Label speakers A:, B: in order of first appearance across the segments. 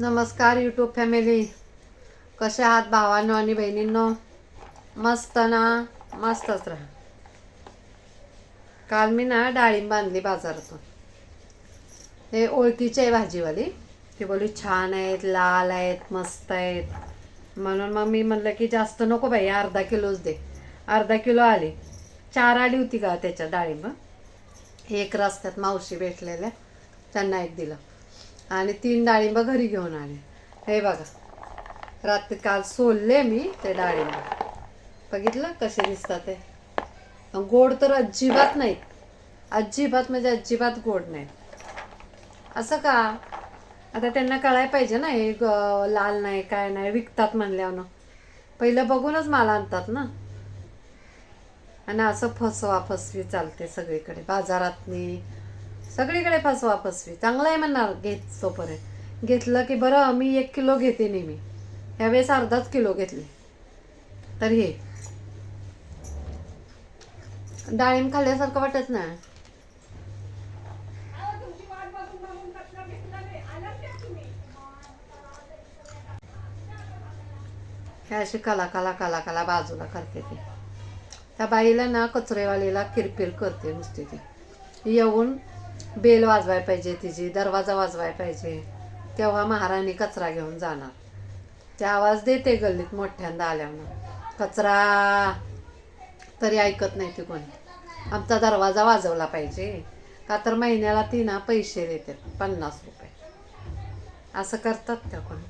A: नमस्कार YouTube family कसे आहात भावांनो आणि बहिणींनो? मस्त ना? मस्तच राहा. काल मी ना डाळिंब आणली बाजारातून. हे ओळखीची आहे भाजीवाली. ती बोलली छान आहेत लाल आहेत मस्त आहेत. म्हणून मग मी म्हणलं की जास्त नको बाई अर्धा किलोच दे. अर्धा किलो आली. चार आली होती का त्याच्या डाळिंब? एक रस्त्यात मावशी भेटलेल्या. त्यांना एक दिलं. आणि तीन डाळिंब घरी घेऊन आले. हे बघा. रात्री काल सोलले मी ते डाळिंब. बघितलं कसे दिसतात ते? गोड तर अजिबात नाहीत अजिबात म्हणजे अजिबात गोड नाहीत असं का? आता त्यांना कळायला पाहिजे ना हे ग- लाल नाही काय नाही विकतात म्हणल्यानं पहिलं बघूनच माल आणतात ना. आणि असं फसवा फसवी चालते सगळीकडे. बाजारातनी सगळीकडे फसवा फसवी चांगलं आहे म्हणणार घेत तोपर्यंत. घेतलं की बरं मी एक किलो घेते नेहमी. ह्यावेळेस अर्धाच किलो घेतले. तर हे. डाळिंब खाल्ल्यासारखं वाटत नाही. हे अशी कला कला कला कला बाजूला करते ते. त्या बाईला ना कचरेवालीला किरकिर करते नुसती ती. येऊन बेल वाजवाय पाहिजे तिची दरवाजा वाजवाय पाहिजे तेव्हा महाराणी कचरा घेऊन जाणार. ते आवाज देते गल्लीत मोठ्यांदा आल्यावर. कचरा! तरी ऐकत नाही ती कोणी. आमचा दरवाजा वाजवला पाहिजे. का तर महिन्याला ती ना पैसे देतात पन्नास रुपये. असं करतात त्या कोणी.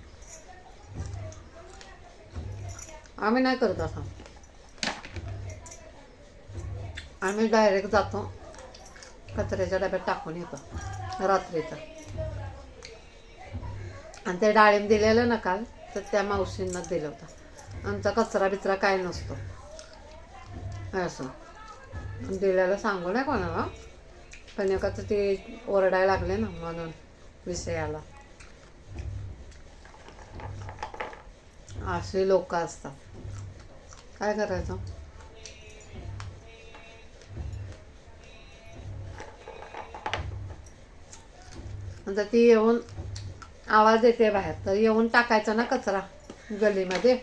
A: आम्ही नाही करत असं. आम्ही डायरेक्ट जातो. कचऱ्याच्या डब्यात टाकून येतो रात्रीचं. आणि ते डाळिंब दिलेलं ना काल तर त्या मावशींना दिलं होतं. आमचा कचरा बिचरा काय नसतो. असं. दिलेलं सांगू नाही कोणाला. पण एकाचं ते ओरडायला लागले ना म्हणून विषयाला. असे लोक असतात. काय करायचं? नंतर ती येऊन आवाज येते बाहेर. तर येऊन टाकायचा ना कचरा गल्लीमध्ये.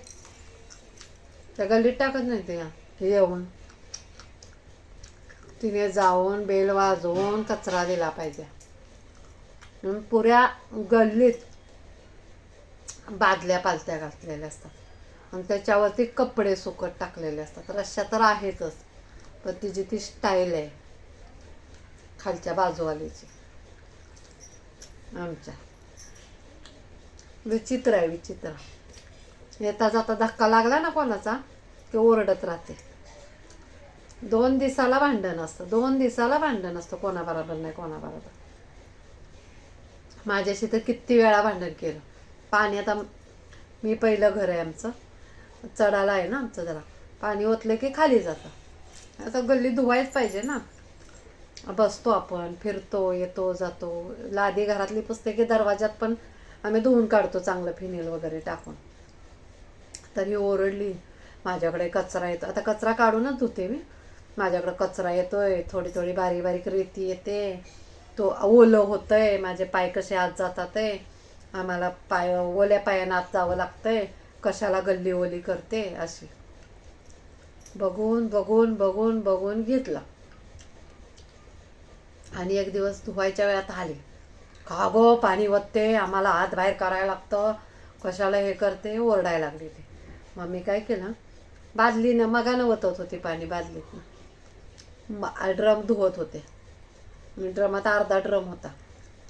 A: त्या गल्लीत टाकत नाही ते. येऊन. तिने जाऊन बेल वाजवून कचरा दिला पाहिजे. म्हणून पुऱ्या गल्लीत बादल्या पालत्या घातलेल्या असतात. आणि त्याच्यावरती कपडे सुकत टाकलेले असतात. रश्या तर आहेतच. पण तिची ती स्टाईल आहे खालच्या बाजूवालीची. आमच्या. विचित्र आहे विचित्र. येता जाता धक्का लागला ना कोणाचा की ओरडत राहते. दोन दिवसाला भांडण असतं दोन दिवसाला भांडण असतं कोणाबरोबर नाही कोणाबरोबर. माझ्याशी तर किती वेळा भांडण केलं. पाणी आता मी पहिलं घर आहे आमचं. चढाला आहे ना आमचं जरा. पाणी ओतलं की खाली जातं. आता गल्ली धुवायच पाहिजे ना. बसतो आपण फिरतो येतो जातो. लादी घरातली पुस्तके दरवाजात पण आम्ही धुवून काढतो चांगलं फिनेल वगैरे टाकून. तरी ओरडली. माझ्याकडे कचरा येतो. आता कचरा काढूनच धुते मी. माझ्याकडे कचरा येतोय. थोडी थोडी बारीक बारीक रेती येते. तो ओलं होतंय. माझे पाय कसे आत जातात आहे आम्हाला पाय ओल्या पायानं आत जावं लागतंय. कशाला गल्ली ओली करते अशी. बघून बघून बघून बघून घेतला. आणि एक दिवस धुवायच्या वेळात आले. का गो पाणी वतते आम्हाला हात बाहेर करायला लागतं. कशाला हे करते? ओरडायला लागली ते. मग मी काय केलं? बादलीनं मगानं वतत होती पाणी बादलीतनं. ड्रम धुवत होते. मी ड्रमात अर्धा ड्रम होता.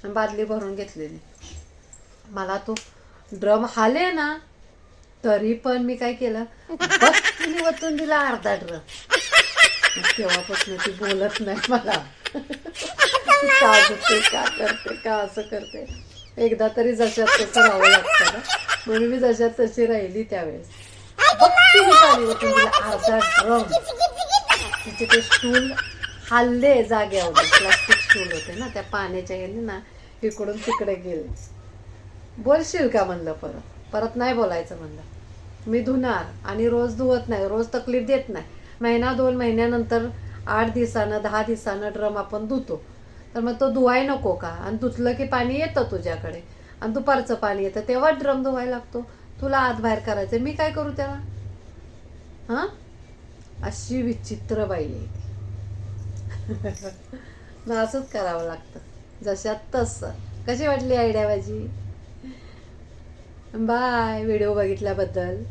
A: आणि बादली भरून घेतलेली. मला तो ड्रम हाले ना तरी पण मी काय केलं? वतून दिला अर्धा ड्रम. तेव्हापासून ती बोलत नाही मला. का का करते का असं करते एकदा तरी जशात तसं राहावं लागतं ना. म्हणून मी जशात तशी राहिली त्यावेळेस. बत्तीने पाणी वतून अर्धा ड्रम. तिचे ते स्टूल हल्ले जाग्यावर. प्लास्टिक स्टूल होते ना त्या पाण्याच्या ह्याने ना इकडून तिकडे गेले. बोलशील का म्हणलं परत? परत नाही बोलायचं म्हणलं. मी धुणार आणि रोज धुवत नाही. रोज तकलीफ देत नाही. महिना दोन महिन्यानंतर आठ दिवसानं दहा दिवसानं ड्रम आपण धुतो. तर मग तो धुवाय नको का? आणि धुतलं की पाणी येतं तुझ्याकडे. आणि दुपारचं पाणी येतं तेव्हा ड्रम धुवायला लागतो. तुला आत बाहेर करायचं मी काय करू त्याला? हां? अशी विचित्र बाई आहे ती. मग असंच करावं लागतं. जशात तसं. कशी वाटली आयडिया माझी? बाय. व्हिडिओ बघितल्याबद्दल.